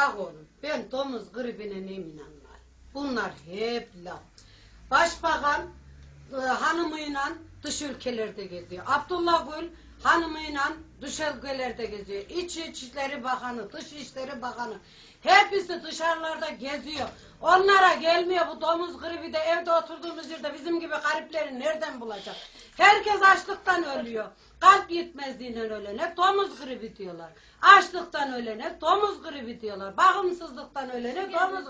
Bak oğlum ben domuz gribine ne inanlar. Bunlar hep laf. Başbakan e, hanımıyla dış ülkelerde geziyor. Abdullah Gül hanımıyla dış ülkelerde geziyor. İç İçişleri Bakanı, Dışişleri Bakanı hepsi dışarılarda geziyor. Onlara gelmiyor bu domuz gribi de evde oturduğumuz yerde bizim gibi garipleri nereden bulacak? Herkes açlıktan ölüyor. Kalp yetmezliğinden ölene domuz gribi diyorlar. Açlıktan ölene domuz gribi diyorlar. Bakımsızlıktan ölene domuz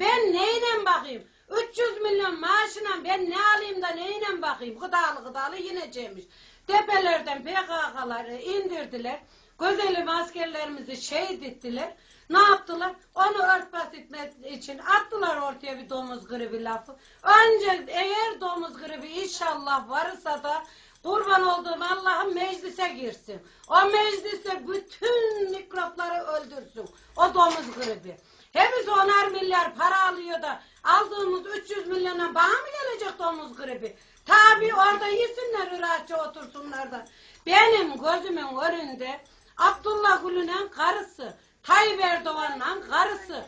Ben neyle bakayım? 300 milyon maaşına ben ne alayım da neyle bakayım? Gıdalı gıdalı yineceğimiş. Tepelerden PKK'ları indirdiler. Güzelim askerlerimizi şehit ettiler. Ne yaptılar? Onu örtbas etmek için attılar ortaya bir domuz gribi lafı. Önce eğer domuz gribi inşallah varsa da kurban olduğum Allah'ın meclise girsin. O meclise bütün mikropları öldürsün. O domuz gribi. Hepsi onar milyar para alıyor da aldığımız 300 milyona bana mı gelecek domuz gribi? Tabi orada yesinler rahatça otursunlar da. Benim gözümün önünde Abdullah Gül'ün karısı, Tayyip Erdoğan'ın karısı,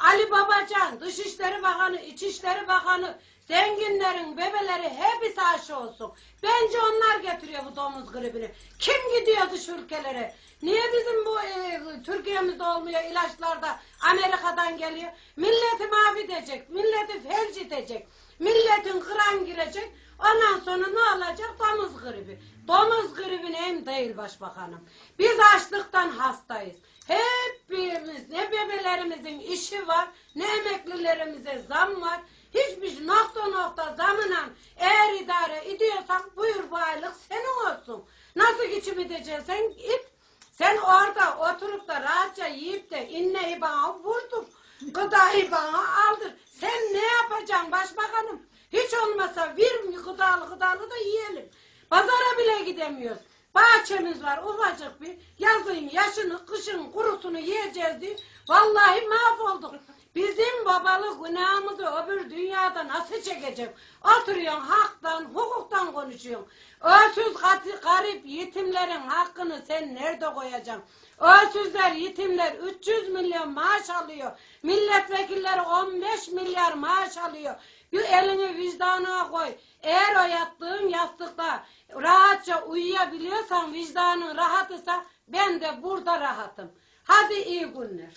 Ali Babacan, Dışişleri Bakanı, İçişleri Bakanı, zenginlerin bebeleri hepsi aşı olsun. Bence onlar getiriyor bu domuz gribini. Kim gidiyor dış ülkelere? Niye bizim bu e, Türkiye'mizde olmuyor ilaçlar da Amerika'dan geliyor? Milleti mahvedecek, milleti felç edecek, milletin kıran girecek. Ondan sonra ne olacak? Domuz gribi. Domuz gribi neyim değil başbakanım. Biz açlıktan hastayız. Hepimiz ne bebelerimizin işi var, ne emeklilerimize zam var. Hiçbir nokta nokta zamına eğer idare ediyorsan buyur bu aylık senin olsun. Nasıl geçim edeceksen it. Sen orada oturup da rahatça yiyip de inneyi bana vurdur. Gıdayı bana aldır. Sen ne yapacaksın başbakanım? Hiç olmasa bir gıdalı gıdalı da yiyelim. Pazara bile gidemiyoruz. Bahçemiz var ufacık bir. Yazın yaşını kışın kurusunu yiyeceğiz diye. Vallahi mahvolduk. Bizim babalık günahımızı öbür dünyada nasıl çekecek? Oturuyorsun haktan, hukuktan konuşuyorsun. Ölsüz garip yetimlerin hakkını sen nerede koyacaksın? Ölsüzler, yetimler 300 milyon maaş alıyor. Milletvekilleri 15 milyar maaş alıyor. Bir elini vicdanına koy. Eğer o yattığın yastıkta rahatça uyuyabiliyorsan, vicdanın rahatsa ben de burada rahatım. Hadi iyi günler.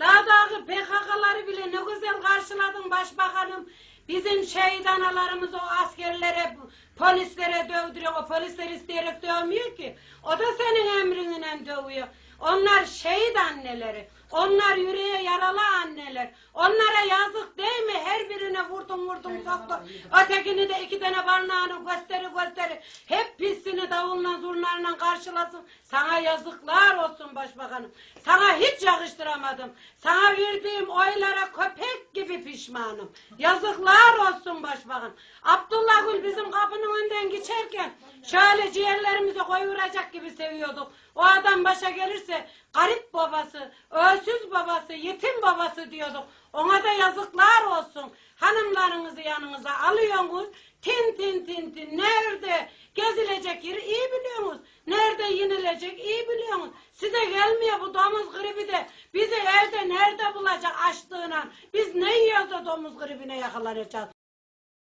Dağdaki PKK'ları bile ne güzel karşıladın başbakanım. Bizim şehit analarımız o askerlere, polislere dövdürüyor. O polisler isteyerek dövmüyor ki. O da senin emrinle dövüyor. Onlar şehit anneleri. Onlar yüreğe yaralı anneler. Onlara yazık değil mi? Her birine vurdun vurdun soktun. Ötekini de iki tane barnağını gösteri gösteri. Hep pisini davulla zurnayla karşılasın. Sana yazıklar olsun başbakanım. Sana hiç yakıştıramadım. Sana verdiğim oylara köpek gibi pişmanım. Yazıklar olsun başbakan. Abdullah Gül bizim kapının önünden geçerken şöyle ciğerlerimizi koyuracak gibi seviyorduk. O adam başa gelirse garip babası, ölsüz babası, yetim babası diyorduk. Ona da yazıklar olsun. Hanımlarınızı yanınıza alıyorsunuz. Tin tin tin tin. Nerede gezilecek yeri iyi biliyorsunuz. Nerede yenilecek iyi biliyorsunuz. Size gelmiyor bu domuz gribi de. Bizi evde nerede bulacak açlığına. Biz ne yiyoruz da domuz gribine yakalanacağız.